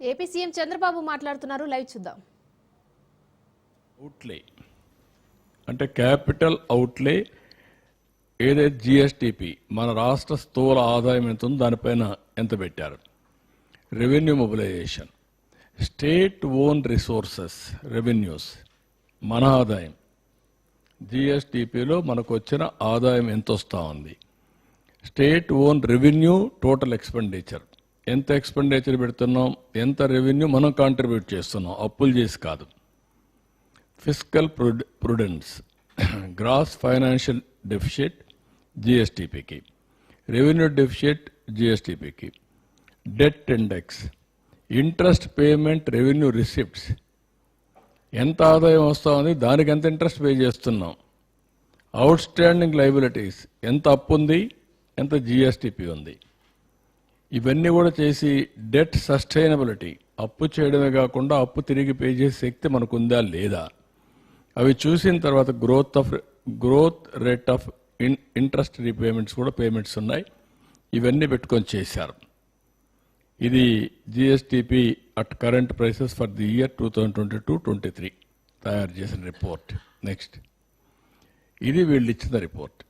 AP CM Chandrababu మాట్లాడుతున్నారు. Live చూద్దాం. అవుట్లే అంటే క్యాపిటల్ అవుట్లే ఏదైతే జిఎస్టిపి మన రాష్ట్ర స్థూల ఆదాయం ఎంత ఉందో దానిపైన ఎంత పెట్టారు? Revenue mobilisation state own resources revenues మన ఆదాయం. జిఎస్టిపిలో మనకు వచ్చిన ఆదాయం ఎంత వస్తూ ఉంది? State own revenue total expenditure ఎంత ఎక్స్పెండిచర్ పెడుతున్నాం ఎంత రెవెన్యూ మనం కాంట్రిబ్యూట్ చేస్తున్నాం అప్పులు చేసి కాదు. Physical prudence gross financial deficit జిఎస్టిపికి revenue deficit జిఎస్టిపికి debt index interest payment revenue receipts ఎంత ఆదాయం వస్తా ఉంది దానికి ఎంత ఇంట్రెస్ట్ పే చేస్తున్నాం. అవుట్ స్టాండింగ్ లైబిలిటీస్ ఎంత అప్పు ఉంది ఎంత జిఎస్టిపి ఉంది. ఇవన్నీ కూడా చేసి డెట్ సస్టైనబిలిటీ అప్పు చేయడమే కాకుండా అప్పు తిరిగి పే చేసే శక్తి మనకుందా లేదా? అవి చూసిన తర్వాత growth of growth rate of in interest repayments కూడా పేమెంట్స్ ఉన్నాయి. ఇవన్నీ పెట్టుకొని చేశారు. ఇది GSDP at current prices for the year two thousand twenty two twenty three తయారు చేసిన రిపోర్ట్. నెక్స్ట్. ఇది వీళ్ళు ఇచ్చిన రిపోర్ట్.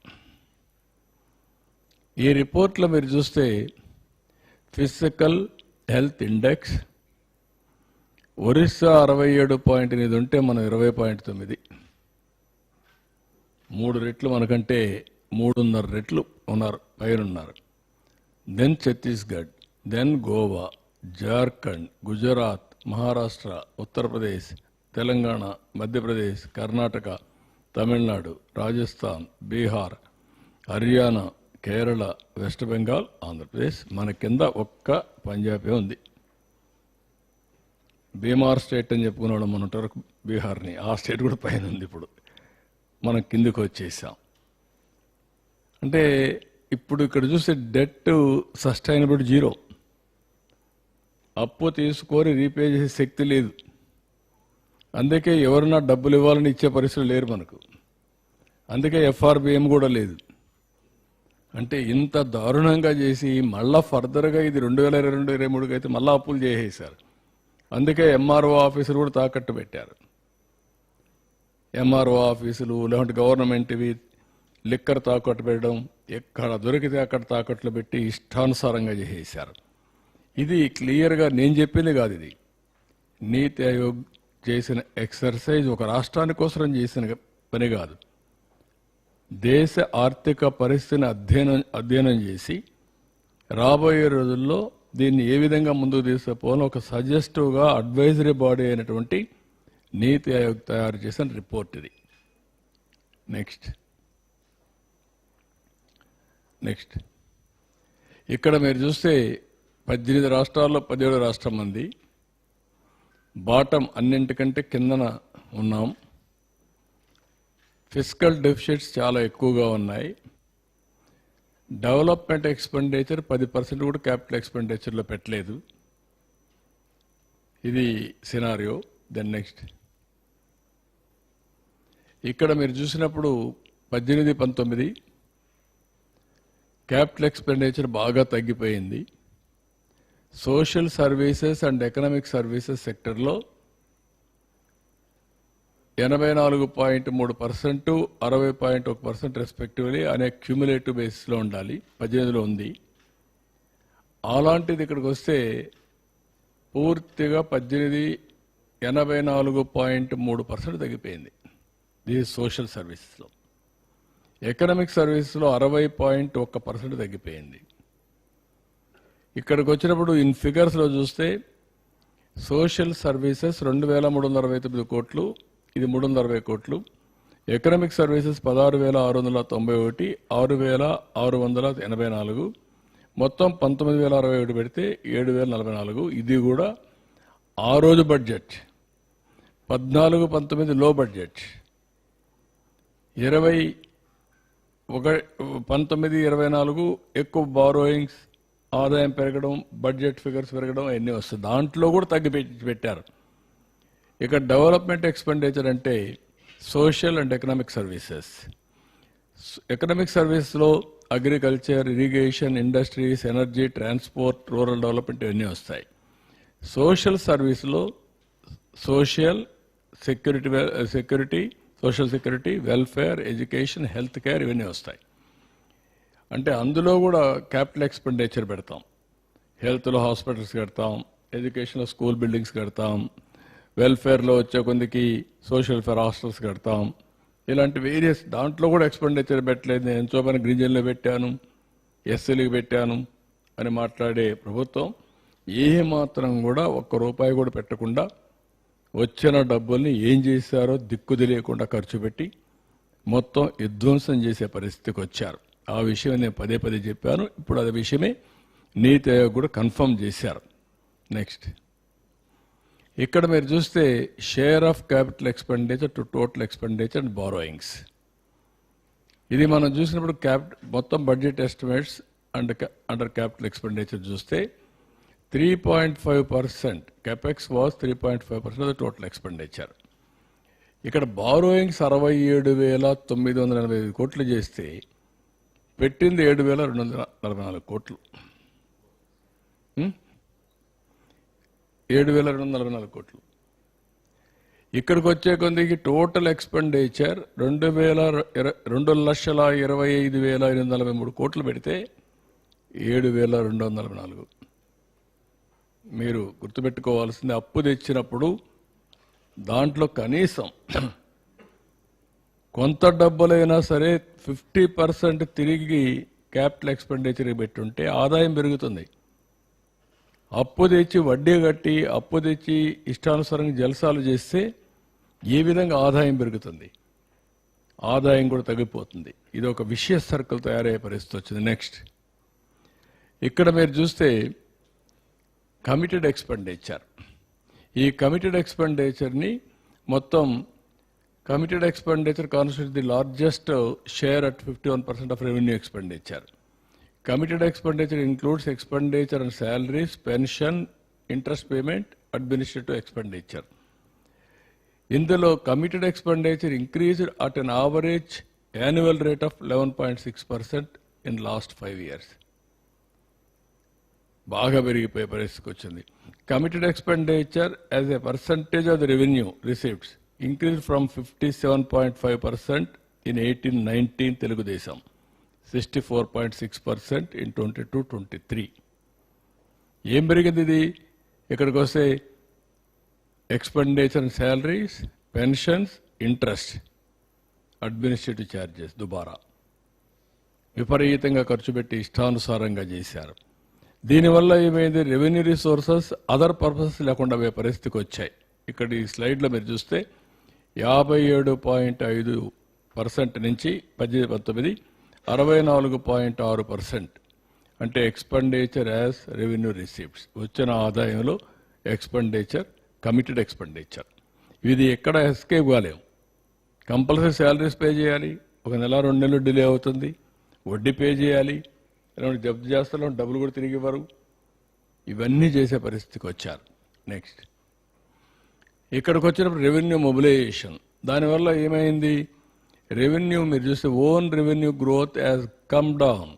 ఈ రిపోర్ట్లో మీరు చూస్తే ఫిజికల్ హెల్త్ ఇండెక్స్. ఒరిస్సా అరవై ఏడు పాయింట్ ఎనిమిది ఉంటే మనం ఇరవై పాయింట్ తొమ్మిది. మూడు రెట్లు మనకంటే మూడున్నర రెట్లు ఉన్నారు పైనున్నారు. Then Chhattisgarh then Goa Jharkhand Gujarat Maharashtra Uttar Pradesh Telangana Madhya Pradesh Karnataka Tamil Nadu Rajasthan Bihar Haryana Kerala West Bengal Andhra Pradesh మన కింద ఒక్క పంజాబే ఉంది. బీమార్ స్టేట్ అని చెప్పుకునే వాళ్ళం మన వరకు బీహార్ని. ఆ స్టేట్ కూడా పైన ఉంది ఇప్పుడు. మనం కిందికి వచ్చేసాం. అంటే ఇప్పుడు ఇక్కడ చూస్తే డెట్ సస్టైనబుల్ జీరో. అప్పు తీసుకొని రీపే చేసే శక్తి లేదు. అందుకే ఎవరన్నా డబ్బులు ఇవ్వాలని ఇచ్చే పరిస్థితులు లేరు మనకు. అందుకే ఎఫ్ఆర్బిఎం కూడా లేదు. అంటే ఇంత దారుణంగా చేసి మళ్ళా ఫర్దర్గా ఇది రెండు వేల ఇరవై రెండు ఇరవై మూడుకి అయితే మళ్ళీ అప్పులు చేసేసారు అందుకే ఎంఆర్ఓ ఆఫీసులు కూడా తాకట్టు పెట్టారు. ఎంఆర్ఓ ఆఫీసులు లేకుంటే గవర్నమెంట్వి లిక్కర్ తాకట్టు పెట్టడం ఎక్కడ దొరికితే అక్కడ తాకట్లు పెట్టి ఇష్టానుసారంగా చేసేసారు ఇది క్లియర్గా నేను చెప్పింది కాదు ఇది. నీతి ఆయోగ్ చేసిన ఎక్సర్సైజ్ ఒక రాష్ట్రానికోసం చేసిన పని కాదు. దేశ ఆర్థిక పరిస్థితిని అధ్యయనం అధ్యయనం చేసి రాబోయే రోజుల్లో దీన్ని ఏ విధంగా ముందుకు తీసుకుపోవాలని ఒక సజెస్టివ్గా అడ్వైజరీ బాడీ అయినటువంటి నీతి ఆయోగ్ తయారు చేసిన రిపోర్ట్ ఇది. నెక్స్ట్. నెక్స్ట్. ఇక్కడ మీరు చూస్తే పద్దెనిమిది రాష్ట్రాల్లో పదిహేడు రాష్ట్రం మంది బాటం అన్నింటికంటే కిందన ఉన్నాం. ఫిజికల్ డెఫిషిట్స్ చాలా ఎక్కువగా ఉన్నాయి. డెవలప్మెంట్ ఎక్స్పెండిచర్ పది పర్సెంట్ కూడా క్యాపిటల్ ఎక్స్పెండిచర్లో పెట్టలేదు. ఇది సినారియో దెన్ నెక్స్ట్ ఇక్కడ మీరు చూసినప్పుడు పద్దెనిమిది పంతొమ్మిది క్యాపిటల్ ఎక్స్పెండిచర్ బాగా తగ్గిపోయింది. Social services and economic services సెక్టర్లో ఎనభై నాలుగు పాయింట్ మూడు పర్సెంట్ అరవై పాయింట్ ఒక పర్సెంట్ రెస్పెక్టివ్లీ అనే క్యూములేటివ్ బేసిస్లో ఉండాలి. పద్దెనిమిదిలో ఉంది. అలాంటిది ఇక్కడికి వస్తే పూర్తిగా పద్దెనిమిది ఎనభై నాలుగు పాయింట్ మూడు పర్సెంట్ తగ్గిపోయింది. ఇది సోషల్ సర్వీసెస్లో ఎకనామిక్ సర్వీసెస్లో అరవై పాయింట్ ఒక్క పర్సెంట్ తగ్గిపోయింది. ఇక్కడికి వచ్చినప్పుడు ఇన్ ఫిగర్స్లో చూస్తే సోషల్ సర్వీసెస్ రెండు వేల మూడు వందల అరవై తొమ్మిది కోట్లు ఇది మూడు వందల అరవై కోట్లు. ఎకనామిక్ సర్వీసెస్ పదహారు వేల ఆరు వందల తొంభై ఒకటి ఆరు వేల ఆరు వందల ఎనభై నాలుగు. మొత్తం పంతొమ్మిది వేల అరవై ఒకటి పెడితే ఏడు వేల నలభై నాలుగు. ఇది కూడా ఆ రోజు బడ్జెట్. పద్నాలుగు పంతొమ్మిది లో బడ్జెట్. ఇరవై ఒక పంతొమ్మిది ఇరవై నాలుగు ఎక్కువ బారోయింగ్స్ ఆదాయం పెరగడం బడ్జెట్ ఫిగర్స్ పెరగడం అవన్నీ వస్తాయి. దాంట్లో కూడా తగ్గి పెట్టి- పెట్టారు. ఇక డెవలప్మెంట్ ఎక్స్పెండిచర్ అంటే social and economic services. Economic సర్వీస్లో agriculture irrigation industries energy transport rural development ఇవన్నీ వస్తాయి. సోషల్ సర్వీస్లో social security security social security welfare education health care ఇవన్నీ వస్తాయి. అంటే అందులో కూడా క్యాపిటల్ ఎక్స్పెండిచర్ పెడతాం. హెల్త్లో హాస్పిటల్స్ కడతాం ఎడ్యుకేషన్లో స్కూల్ బిల్డింగ్స్ కడతాం వెల్ఫేర్లో వచ్చే కొందికి సోషల్ వెల్ఫేర్ హాస్టల్స్ కడతాం. ఇలాంటి వేరియస్ దాంట్లో కూడా ఎక్స్పెండిచర్ పెట్టలేదు. నేను ఎంతో పని పెట్టాను ఎస్సీలకు పెట్టాను అని మాట్లాడే ప్రభుత్వం ఏ మాత్రం కూడా ఒక్క రూపాయి కూడా పెట్టకుండా వచ్చిన డబ్బుల్ని ఏం చేశారో దిక్కు తెలియకుండా ఖర్చు పెట్టి మొత్తం విధ్వంసం చేసే పరిస్థితికి వచ్చారు. ఆ విషయం నేను పదే పదే చెప్పాను. ఇప్పుడు అదే విషయమే నీతి ఆయోగ్ కూడా కన్ఫర్మ్ చేశారు. నెక్స్ట్ ఇక్కడ మీరు చూస్తే share of capital expenditure to total expenditure and borrowings ఇది మనం చూసినప్పుడు క్యాపిట మొత్తం budget estimates and under capital expenditure చూస్తే three point five percent capex was three point five percent of total expenditure ఇక్కడ బారోయింగ్స్ అరవై ఏడు వేల తొమ్మిది వందల ఎనభై ఐదు కోట్లు చేస్తే పెట్టింది ఏడు వేల రెండు వందల నలభై నాలుగు కోట్లు. Hmm? ఏడు వేల రెండు వందల నలభై నాలుగు కోట్లు. ఇక్కడికి వచ్చే కొద్దికి టోటల్ ఎక్స్పెండిచర్ రెండు వేల రెండు లక్షల ఇరవై ఐదు వేల ఎనిమిది వందల నలభై మూడు కోట్లు పెడితే ఏడు వేల రెండు వందల నలభై నాలుగు. మీరు గుర్తుపెట్టుకోవాల్సింది అప్పు తెచ్చినప్పుడు దాంట్లో కనీసం కొంత డబ్బులైనా సరే ఫిఫ్టీ పర్సెంట్ తిరిగి క్యాపిటల్ ఎక్స్పెండిచర్ పెట్టుంటే ఆదాయం పెరుగుతుంది. అప్పు తెచ్చి వడ్డీ కట్టి అప్పు తెచ్చి ఇష్టానుసారంగా జలసాలు చేస్తే ఏ విధంగా ఆదాయం పెరుగుతుంది? ఆదాయం కూడా తగ్గిపోతుంది. ఇది ఒక విషయ సర్కిల్ తయారయ్యే పరిస్థితి వచ్చింది. నెక్స్ట్ ఇక్కడ మీరు చూస్తే కమిటెడ్ ఎక్స్పెండిచర్ ఈ కమిటెడ్ ఎక్స్పెండిచర్ని మొత్తం committed expenditure constitute the largest share at fifty one percent of revenue expenditure committed expenditure includes expenditure and salaries pension interest payment administrative expenditure ఇందులో committed expenditure increased at an average annual rate of eleven point six percent in last five years బాగా పెరిగిపోయే పరిస్థితికి వచ్చింది. Committed expenditure as a percentage of the revenue receipts increase from fifty seven point five percent in eighteen nineteen Telugu Desam. Sixty four point six percent in twenty two twenty three ఏం పెరిగింది ఇది? ఇక్కడికి వస్తే expenditure salaries pensions interest administrative charges దుబారా. విపరీతంగా ఖర్చు పెట్టి ఇష్టానుసారంగా చేశారు. దీనివల్ల ఏమైంది? రెవెన్యూ రిసోర్సెస్ అదర్ పర్పసెస్ లేకుండా పోయే పరిస్థితికి వచ్చాయి. ఇక్కడ ఈ స్లైడ్లో మీరు చూస్తే యాభై ఏడు పాయింట్ ఐదు పర్సెంట్ నుంచి పద్దెనిమిది పంతొమ్మిది అరవై నాలుగు పాయింట్ ఆరు పర్సెంట్ అంటే ఎక్స్పెండిచర్ యాజ్ రెవెన్యూ రిసీప్ట్స్ వచ్చిన ఆదాయంలో ఎక్స్పెండిచర్ కమిటెడ్ ఎక్స్పెండిచర్ ఇది ఎక్కడ ఎస్కేప్ కాలేము. కంపల్సరీ శాలరీస్ పే చేయాలి ఒక నెల రెండు నెలలు డిలే అవుతుంది వడ్డీ పే చేయాలి ఇలాంటి జప్తు చేస్తాం డబ్బులు కూడా తిరిగి ఇవ్వరు. ఇవన్నీ చేసే పరిస్థితికి వచ్చారు. నెక్స్ట్ ఇక్కడికి వచ్చినప్పుడు రెవెన్యూ మొబిలైజేషన్ దానివల్ల ఏమైంది? రెవెన్యూ మీరు చూస్తే own revenue growth as come down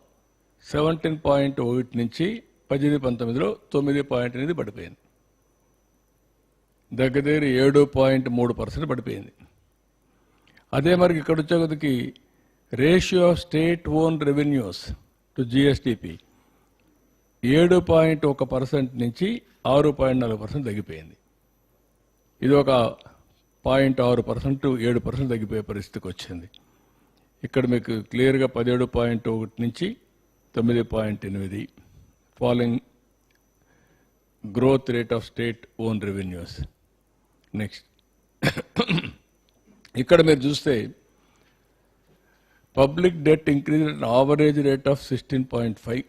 seventeen point ఒకటి నుంచి పద్దెనిమిది పంతొమ్మిదిలో తొమ్మిది పాయింట్ ఎనిమిది పడిపోయింది. దగ్గర దగ్గర ఏడు పాయింట్ మూడు పర్సెంట్ పడిపోయింది. అదే మరి ఇక్కడ వచ్చేకొద్దికి ratio of state own revenues to GSTP ఏడు పాయింట్ ఒక పర్సెంట్ నుంచి ఆరు పాయింట్ నాలుగు పర్సెంట్ తగ్గిపోయింది. ఇది ఒక పాయింట్ ఆరు పర్సెంట్ ఏడు పర్సెంట్ తగ్గిపోయే పరిస్థితికి వచ్చింది. ఇక్కడ మీకు క్లియర్గా పదిహేడు పాయింట్ ఒకటి నుంచి తొమ్మిది పాయింట్ ఎనిమిది following growth rate of state own revenues next ఇక్కడ మీరు చూస్తే public debt increase average rate of sixteen point five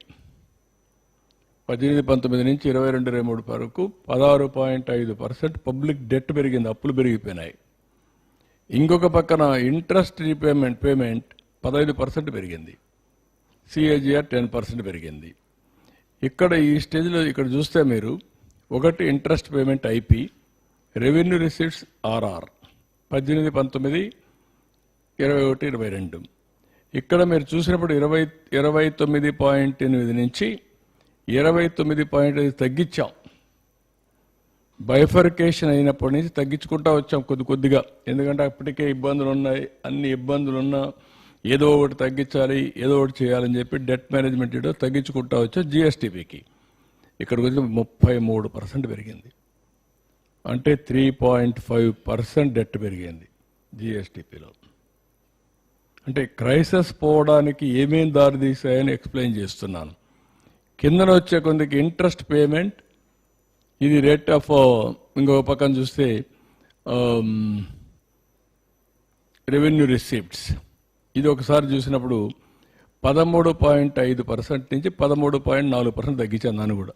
పద్దెనిమిది పంతొమ్మిది నుంచి ఇరవై రెండు ఇరవై మూడు వరకు పదహారు పాయింట్ ఐదు పర్సెంట్ పబ్లిక్ డెట్ పెరిగింది అప్పులు పెరిగిపోయినాయి. ఇంకొక పక్కన ఇంట్రెస్ట్ రీపేమెంట్ పేమెంట్ పదహైదు పర్సెంట్ పెరిగింది. సిఏజిఆర్ టెన్ పర్సెంట్ పెరిగింది. ఇక్కడ ఈ స్టేజ్లో ఇక్కడ చూస్తే మీరు ఒకటి interest payment IP revenue receipts RR పద్దెనిమిది పంతొమ్మిది ఇరవై ఒకటి ఇరవై రెండు. ఇక్కడ మీరు చూసినప్పుడు ఇరవై ఇరవై తొమ్మిది పాయింట్ ఎనిమిది నుంచి ఇరవై తొమ్మిది పాయింట్ ఐదు తగ్గించాం. బైఫర్కేషన్ అయినప్పటి నుంచి తగ్గించుకుంటా వచ్చాం కొద్ది కొద్దిగా. ఎందుకంటే అప్పటికే ఇబ్బందులు ఉన్నాయి అన్ని ఇబ్బందులు ఉన్నా ఏదో ఒకటి తగ్గించాలి ఏదో ఒకటి చేయాలని చెప్పి డెట్ మేనేజ్మెంట్ ఏదో తగ్గించుకుంటా వచ్చాం జిఎస్టీపీకి ఇక్కడికి వచ్చి ముప్పై మూడు పర్సెంట్ పెరిగింది. అంటే three point five percent debt పెరిగింది జిఎస్టీపీలో అంటే క్రైసిస్ పోవడానికి ఏమేం దారి తీసాయని ఎక్స్ప్లెయిన్ చేస్తున్నాను. కిందన వచ్చే కొందకి ఇంట్రెస్ట్ పేమెంట్ ఇది రేట్ ఆఫ్ uh, ఇంకొక పక్కన చూస్తే um, రెవెన్యూ రిసీప్ట్స్ ఇది ఒకసారి చూసినప్పుడు పదమూడు పాయింట్ ఐదు పర్సెంట్ నుంచి పదమూడు పాయింట్ నాలుగు పర్సెంట్ తగ్గించాను నన్ను కూడా.